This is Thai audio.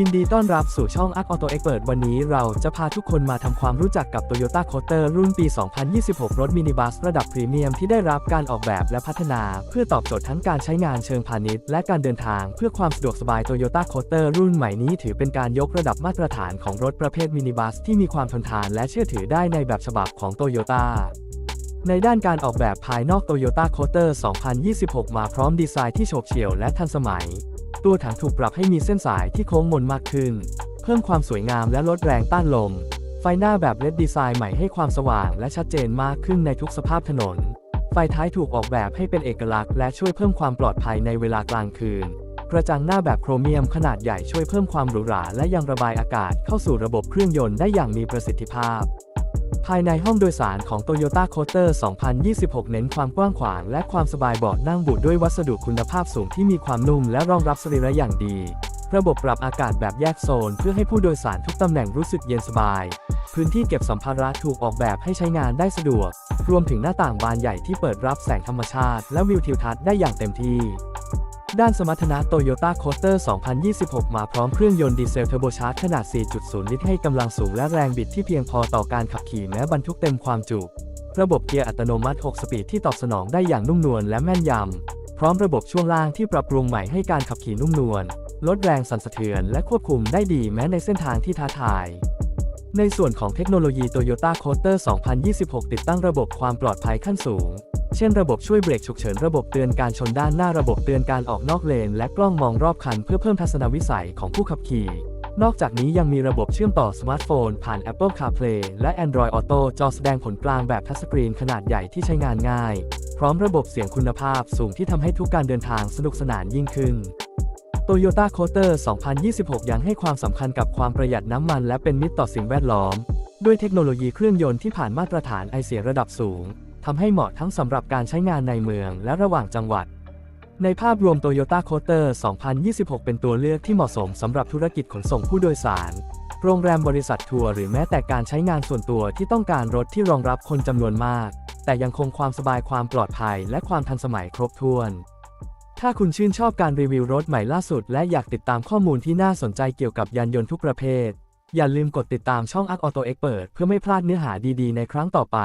ยินดีต้อนรับสู่ช่อง Arc Auto Expert วันนี้เราจะพาทุกคนมาทำความรู้จักกับ Toyota c o t e r รุ่นปี 2026 รถมินิบัสระดับพรีเมียมที่ได้รับการออกแบบและพัฒนา เพื่อตอบโจทย์ทั้งการใช้งานเชิงพาณิชย์ และการเดินทางเพื่อความสะดวกสบาย Toyota c o t e r รุ่นใหม่นี้ถือเป็นการยกระดับมาตรฐานของรถประเภทมินิบัสที่มีความทนทานและเชื่อถือได้ในแบบฉบับของ Toyota ในด้านการออกแบบภายนอก Toyota c o t e r 2026 มาพร้อมดีไซน์ที่โฉบเฉี่ยวและทันสมัย ตัวถังถูกปรับให้มีเส้นสายที่โค้งมนมากขึ้น เพิ่มความสวยงามและลดแรงต้านลม ไฟหน้าแบบเลดดีไซน์ใหม่ให้ความสว่างและชัดเจนมากขึ้นในทุกสภาพถนน ไฟท้ายถูกออกแบบให้เป็นเอกลักษณ์และช่วยเพิ่มความปลอดภัยในเวลากลางคืน กระจังหน้าแบบโครเมียมขนาดใหญ่ช่วยเพิ่มความหรูหราและยังระบายอากาศเข้าสู่ระบบเครื่องยนต์ได้อย่างมีประสิทธิภาพ ภายในห้องโดยสารของ Toyota c o t e r 2026 เน้นความกว้างขวางและความสบายเบาะนั่งบุด้วยวัสดุคุณภาพสูงที่มีความนุ่มและรองรับสรีระอย่างดี ระบบปรับอากาศแบบแยกโซน เพื่อให้ผู้โดยสารทุกตำแหน่งรู้สึกเย็นสบาย พื้นที่เก็บสัมภาระถูกออกแบบให้ใช้งานได้สะดวก รวมถึงหน้าต่างบานใหญ่ที่เปิดรับแสงธรรมชาติ และวิวทิวทัศน์ได้อย่างเต็มที่ ด้านสมรรถนะ Toyota c o s t e r 2026 มาพร้อมเครื่องยนต์ดีเซลเทอร์โบชาร์จขนาด 4.0 ลิตรให้กำลังสูงและแรงบิดที่เพียงพอต่อการขับขี่แม้บรรทุกเต็มความจุ ระบบเกียร์อัตโนมัติ 6 สปีดที่ตอบสนองได้อย่างนุ่มนวลและแม่นยำ พร้อมระบบช่วงล่างที่ปรับปรุงใหม่ให้การขับขี่นุ่มนวล ลดแรงสั่นสะเทือนและควบคุมได้ดีแม้ในเส้นทางที่ท้าทายในส่วนของเทคโนโลยี Toyota c o s t e r 2026 ติดตั้งระบบความปลอดภัยขั้นสูง เช่นระบบช่วยเบรกฉุกเฉินระบบเตือนการชนด้านหน้าระบบเตือนการออกนอกเลน และกล้องมองรอบคันเพื่อเพิ่มทัศนวิสัยของผู้ขับขี่ นอกจากนี้ยังมีระบบเชื่อมต่อสมาร์ทโฟน ผ่าน Apple CarPlay และ Android Auto จอแสดงผลกลางแบบทัชสกรีนขนาดใหญ่ที่ใช้งานง่าย พร้อมระบบเสียงคุณภาพสูงที่ทำให้ทุกการเดินทางสนุกสนานยิ่งขึ้น Toyota c o s t e r 2026 ยังให้ความสำคัญกับความประหยัดน้ำมันและเป็นมิตรต่อสิ่งแวดล้อม ด้วยเทคโนโลยีเครื่องยนต์ที่ผ่านมาตรฐานไอเสียระดับสูง ทำให้เหมาะทั้งสำหรับการใช้งานในเมืองและระหว่างจังหวัด ในภาพรวม Toyota c o s t e r 2026 เป็นตัวเลือกที่เหมาะสมสำหรับธุรกิจขนส่งผู้โดยสาร โรงแรมบริษัททัวร์หรือแม้แต่การใช้งานส่วนตัวที่ต้องการรถที่รองรับคนจำนวนมาก แต่ยังคงความสบายความปลอดภัยและความทันสมัยครบถ้วน ถ้าคุณชื่นชอบการรีวิวรถใหม่ล่าสุด และอยากติดตามข้อมูลที่น่าสนใจเกี่ยวกับยานยนต์ทุกประเภทอย่าลืมกดติดตามช่อง Arc Auto Expert เพื่อไม่พลาดเนื้อหาดีๆ ในครั้งต่อไป